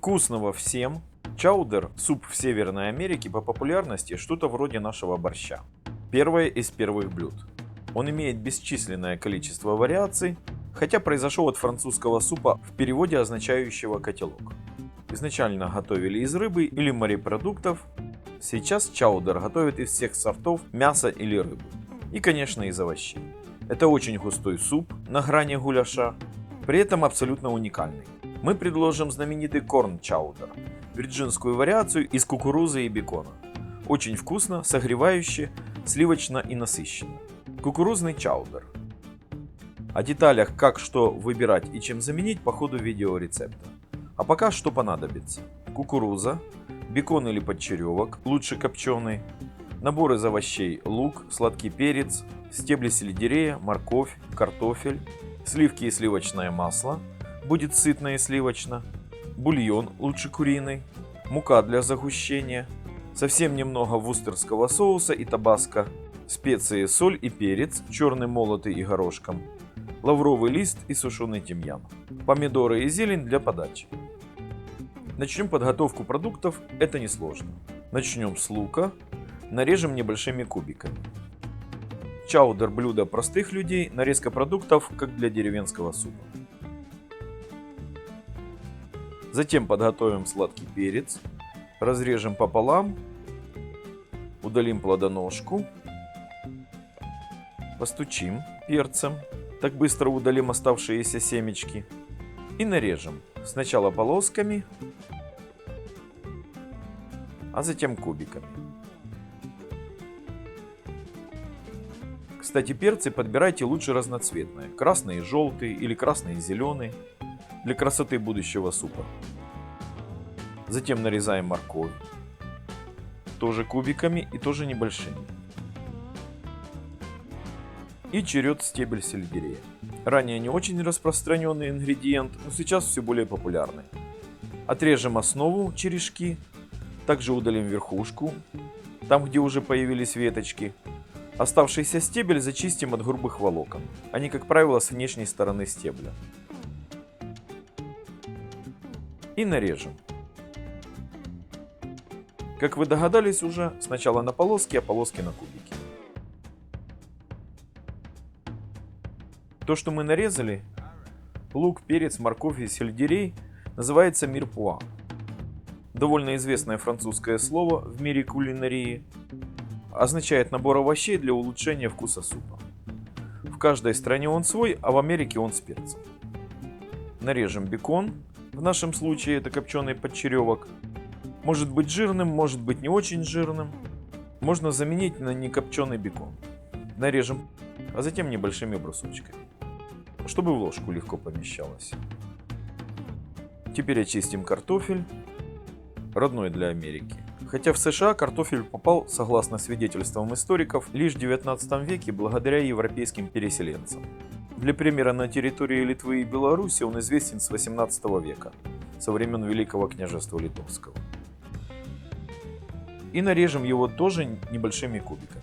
Вкусного всем! Чаудер – суп в Северной Америке по популярности что-то вроде нашего борща. Первое из первых блюд. Он имеет бесчисленное количество вариаций, хотя произошел от французского супа в переводе означающего котелок. Изначально готовили из рыбы или морепродуктов, сейчас чаудер готовят из всех сортов мяса или рыбы. И конечно из овощей. Это очень густой суп на грани гуляша, при этом абсолютно уникальный. Мы предложим знаменитый корн чаудер, вирджинскую вариацию из кукурузы и бекона. Очень вкусно, согревающе, сливочно и насыщенно. Кукурузный чаудер. О деталях, как что выбирать и чем заменить по ходу видеорецепта. А пока что понадобится. Кукуруза, бекон или подчеревок, лучше копченый, набор из овощей, лук, сладкий перец, стебли сельдерея, морковь, картофель, сливки и сливочное масло, будет сытно и сливочно, бульон, лучше куриный, мука для загущения, совсем немного вустерского соуса и табаско, специи, соль и перец, черный молотый и горошком, лавровый лист и сушеный тимьян, помидоры и зелень для подачи. Начнем подготовку продуктов, это несложно. Начнем с лука, нарежем небольшими кубиками. Чаудер – блюдо простых людей, нарезка продуктов, как для деревенского супа. Затем подготовим сладкий перец, разрежем пополам, удалим плодоножку, постучим перцем, так быстро удалим оставшиеся семечки и нарежем. Сначала полосками, а затем кубиками. Кстати, перцы подбирайте лучше разноцветные, красный и желтый или красный и зеленый для красоты будущего супа. Затем нарезаем морковь, тоже кубиками и тоже небольшими. И черед стебель сельдерея. Ранее не очень распространенный ингредиент, но сейчас все более популярный. Отрежем основу черешки, также удалим верхушку, там где уже появились веточки. Оставшийся стебель зачистим от грубых волокон. Они, как правило, с внешней стороны стебля. И нарежем. Как вы догадались уже, сначала на полоски, а полоски на кубики. То, что мы нарезали, лук, перец, морковь и сельдерей, называется мирпуа. Довольно известное французское слово в мире кулинарии. Означает набор овощей для улучшения вкуса супа. В каждой стране он свой, а в Америке он с перцем. Нарежем бекон, в нашем случае это копченый подчеревок, может быть жирным, может быть не очень жирным. Можно заменить на некопченый бекон. Нарежем, а затем небольшими брусочками, чтобы в ложку легко помещалось. Теперь очистим картофель, родной для Америки. Хотя в США картофель попал, согласно свидетельствам историков, лишь в 19 веке благодаря европейским переселенцам. Для примера, на территории Литвы и Беларуси он известен с 18 века, со времен Великого княжества Литовского и нарежем его тоже небольшими кубиками.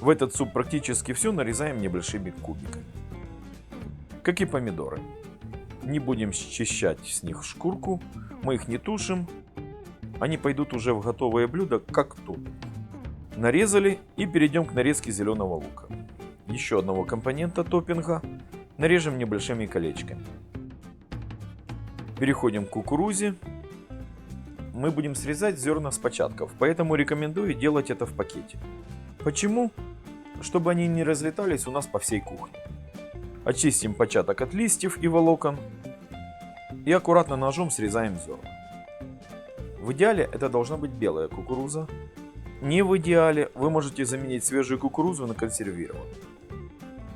В этот суп практически все нарезаем небольшими кубиками. Как и помидоры. Не будем счищать с них шкурку, мы их не тушим, они пойдут уже в готовое блюдо, как тут. Нарезали и перейдем к нарезке зеленого лука. Еще одного компонента топпинга нарежем небольшими колечками. Переходим к кукурузе мы будем срезать зерна с початков, поэтому рекомендую делать это в пакете. Почему? Чтобы они не разлетались у нас по всей кухне. Очистим початок от листьев и волокон и аккуратно ножом срезаем зерна. В идеале это должна быть белая кукуруза. Не в идеале вы можете заменить свежую кукурузу на консервированную.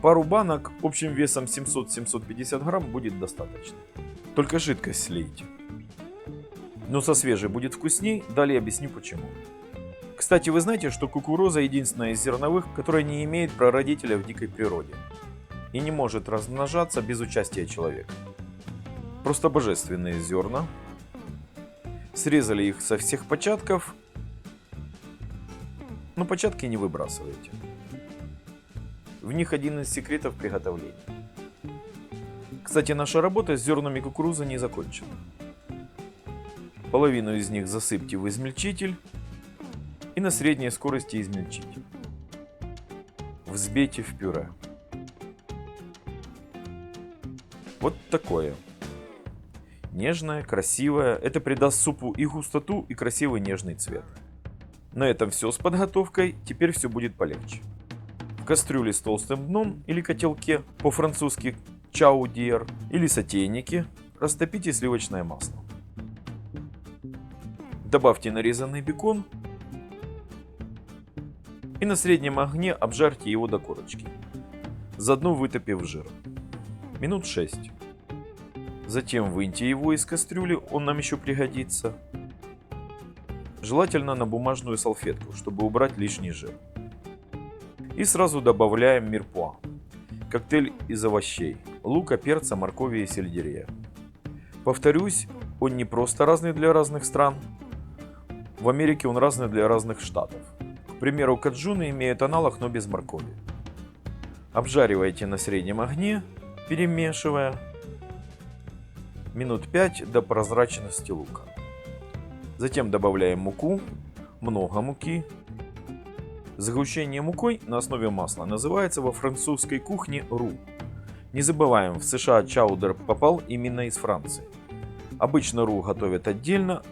Пару банок общим весом 700-750 грамм будет достаточно. Только жидкость слейте но со свежей будет вкусней, далее объясню почему. Кстати, вы знаете, что кукуруза единственная из зерновых, которая не имеет прародителя в дикой природе и не может размножаться без участия человека. Просто божественные зерна. Срезали их со всех початков, но початки не выбрасывайте. В них один из секретов приготовления. Кстати, наша работа с зернами кукурузы не закончена. Половину из них засыпьте в измельчитель и на средней скорости измельчите. Взбейте в пюре. Вот такое. Нежное, красивое. Это придаст супу и густоту, и красивый нежный цвет. На этом все с подготовкой, теперь все будет полегче. Кастрюле с толстым дном или котелке, по-французски чаудиер, или сотейнике, растопите сливочное масло. Добавьте нарезанный бекон и на среднем огне обжарьте его до корочки, заодно вытопив жир. Минут 6. Затем выньте его из кастрюли, он нам еще пригодится. Желательно на бумажную салфетку, чтобы убрать лишний жир. И сразу добавляем мирпуа. Коктейль из овощей, лука, перца, моркови и сельдерея. Повторюсь, он не просто разный для разных стран, в Америке он разный для разных штатов. К примеру, каджуны имеют аналог, но без моркови. Обжаривайте на среднем огне, перемешивая минут 5 до прозрачности лука. Затем добавляем муку, много муки. Сгущение мукой на основе масла называется во французской кухне ру. Не забываем, в США чаудер попал именно из Франции. Обычно ру готовят отдельно,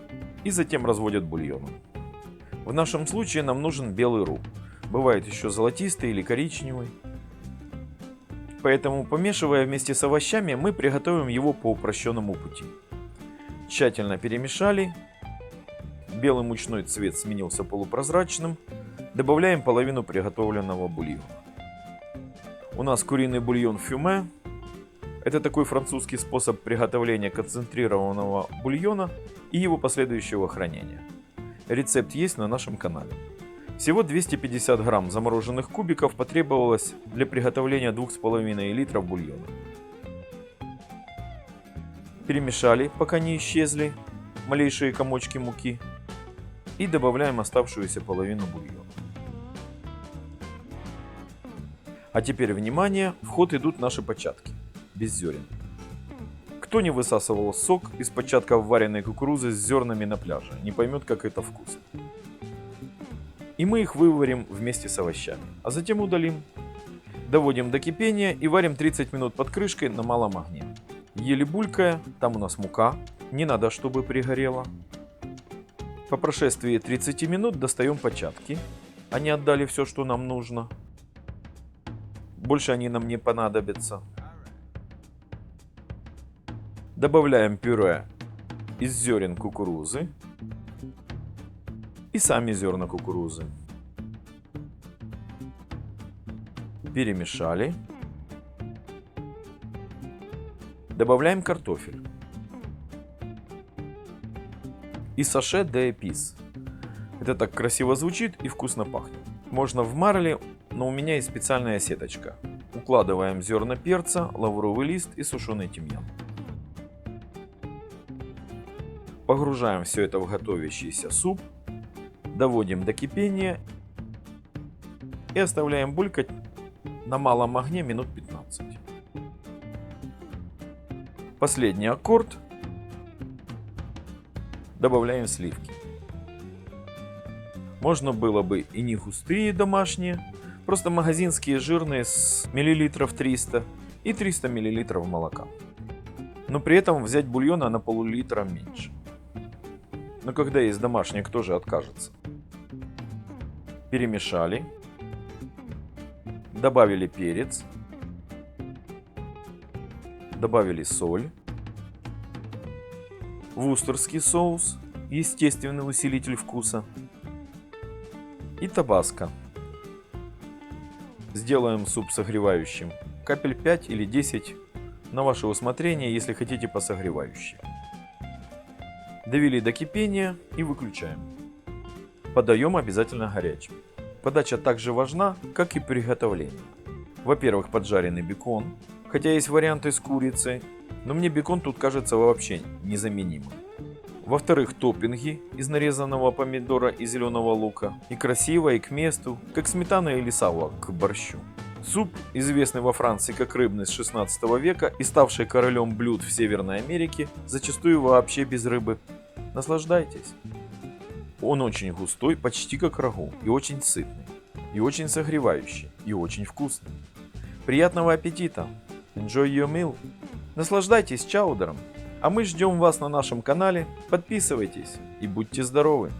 и затем разводят бульоном. В нашем случае нам нужен белый ру. Бывает еще золотистый или коричневый. Поэтому, помешивая вместе с овощами, мы приготовим его по упрощенному пути. Тщательно перемешали. Белый мучной цвет сменился полупрозрачным. Добавляем половину приготовленного бульона. У нас куриный бульон фюме. Это такой французский способ приготовления концентрированного бульона и его последующего хранения. Рецепт есть на нашем канале. Всего 250 грамм замороженных кубиков потребовалось для приготовления 2,5 литров бульона. Перемешали, пока не исчезли малейшие комочки муки. И добавляем оставшуюся половину бульона. А теперь внимание, в ход идут наши початки, без зерен. Кто не высасывал сок из початков вареной кукурузы с зернами на пляже, не поймет, как это вкусно. И мы их выварим вместе с овощами, а затем удалим. Доводим до кипения и варим 30 минут под крышкой на малом огне. Еле булькая, там у нас мука, не надо, чтобы пригорела. По прошествии 30 минут достаем початки. Они отдали все, что нам нужно. Больше они нам не понадобятся. Добавляем пюре из зерен кукурузы и сами зерна кукурузы. Перемешали. Добавляем картофель. И саше де эпис. Это так красиво звучит и вкусно пахнет. Можно в марле, но у меня есть специальная сеточка. Укладываем зерна перца, лавровый лист и сушеный тимьян. Погружаем все это в готовящийся суп, доводим до кипения и оставляем булькать на малом огне минут 15. Последний аккорд. Добавляем сливки. Можно было бы и не густые домашние, просто магазинские жирные с миллилитров 300 и 300 миллилитров молока. Но при этом взять бульона на пол-литра меньше. Но когда есть домашний, кто же откажется? Перемешали. Добавили перец. Добавили соль. Вустерский соус, естественный усилитель вкуса. И табаско. Сделаем суп согревающим. Капель 5 или 10 на ваше усмотрение, если хотите посогревающее. Довели до кипения и выключаем. Подаем обязательно горячим. Подача также важна, как и приготовление. Во-первых, поджаренный бекон, хотя есть варианты с курицей, но мне бекон тут кажется вообще незаменимым. Во-вторых, топпинги из нарезанного помидора и зеленого лука. И красиво, и к месту, как сметана или сало к борщу. Суп, известный во Франции как рыбный с 16 века и ставший королем блюд в Северной Америке, зачастую вообще без рыбы. Наслаждайтесь. Он очень густой, почти как рагу, и очень сытный, и очень согревающий, и очень вкусный. Приятного аппетита! Enjoy your meal! Наслаждайтесь чаудером! А мы ждем вас на нашем канале. Подписывайтесь и будьте здоровы!